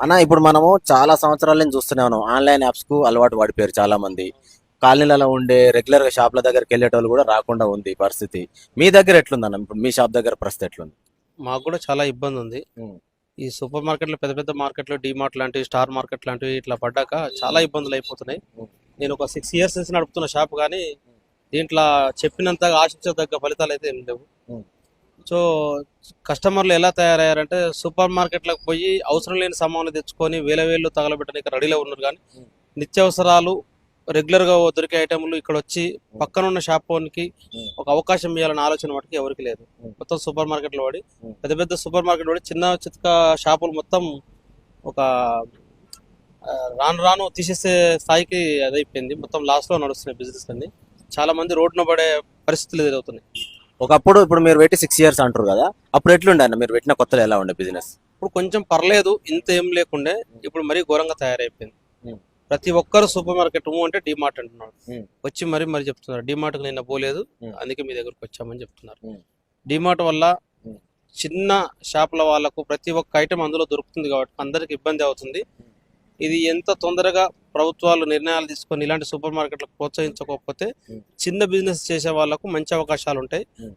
అన్న ఇప్పుడు మనము చాలా సంవత్సరాల నుంచి చూస్తూనే ఉన్నాం. ఆన్లైన్ యాప్స్కు అలవాటు పడిపోయారు చాలా మంది. కాలనీలలో ఉండే రెగ్యులర్గా షాప్ల దగ్గరికి వెళ్ళేటోళ్ళు కూడా రాకుండా ఉంది పరిస్థితి. మీ దగ్గర ఎట్లుందన్న? ఇప్పుడు మీ షాప్ దగ్గర పరిస్థితి ఎట్లుంది? మాకు కూడా చాలా ఇబ్బంది ఉంది. ఈ సూపర్ మార్కెట్లో పెద్ద పెద్ద మార్కెట్లు డిమార్ట్ లాంటివి స్టార్ మార్కెట్ లాంటివి ఇట్లా పడ్డాక చాలా ఇబ్బందులు అయిపోతున్నాయి. నేను ఒక సిక్స్ ఇయర్స్ నుంచి నడుపుతున్న షాప్ కానీ దీంట్లో చెప్పినంతగా ఆశించదగ్గ ఫలితాలు అయితే ఏం లేవు. సో కస్టమర్లు ఎలా తయారయ్యారంటే సూపర్ మార్కెట్లకు పోయి అవసరం లేని సామాన్లు తెచ్చుకొని వేల వేలు తగలబెట్టడానికి రెడీలో ఉన్నారు కానీ. నిత్యావసరాలు రెగ్యులర్గా దొరికే ఐటమ్లు ఇక్కడ వచ్చి పక్కన ఉన్న షాప్ ఓన్కి. ఒక అవకాశం ఇవ్వాలన్న ఆలోచన మటుకు ఎవరికి లేదు. మొత్తం సూపర్ మార్కెట్లో వాడి. పెద్ద పెద్ద సూపర్ మార్కెట్ వాడి చిన్న చిత్క షాపులు మొత్తం ఒక రాను రాను తీసేసే స్థాయికి అదైపోయింది మొత్తం లాస్లో నడుస్తున్నాయి బిజినెస్ అన్ని చాలా మంది రోడ్డున పడే పరిస్థితులు ఎదురవుతున్నాయి ఒకప్పుడు ఇప్పుడు మీరు పెట్టి సిక్స్ ఇయర్స్ అంటారు కదా అప్పుడు ఎట్లుండే అన్న మీరు పెట్టిన కొత్తలో ఎలా ఉండే బిజినెస్ ఇప్పుడు కొంచెం పర్లేదు ఇంత ఏం లేకుండే ఇప్పుడు మరీ ఘోరంగా తయారైపోయింది. ప్రతి ఒక్కరు సూపర్ మార్కెట్ అంటే డిమార్ట్ అంటున్నారు. వచ్చి మరీ మరి చెప్తున్నారు డిమార్ట్ నిన్న పోలేదు. అందుకే మీ దగ్గరకు వచ్చామని చెప్తున్నారు. డిమార్ట్ వల్ల. చిన్న షాపుల వాళ్ళకు ప్రతి ఒక్క ఐటెం అందులో దొరుకుతుంది కాబట్టి అందరికి ఇబ్బంది అవుతుంది ఇది ఎంత తొందరగా ప్రభుత్వాలు నిర్ణయాలు తీసుకొని ఇలాంటి సూపర్ మార్కెట్లకు ప్రోత్సహించకపోతే ఉమ్. చిన్న బిజినెస్ చేసే వాళ్ళకు మంచి అవకాశాలు ఉంటాయి ఉమ్.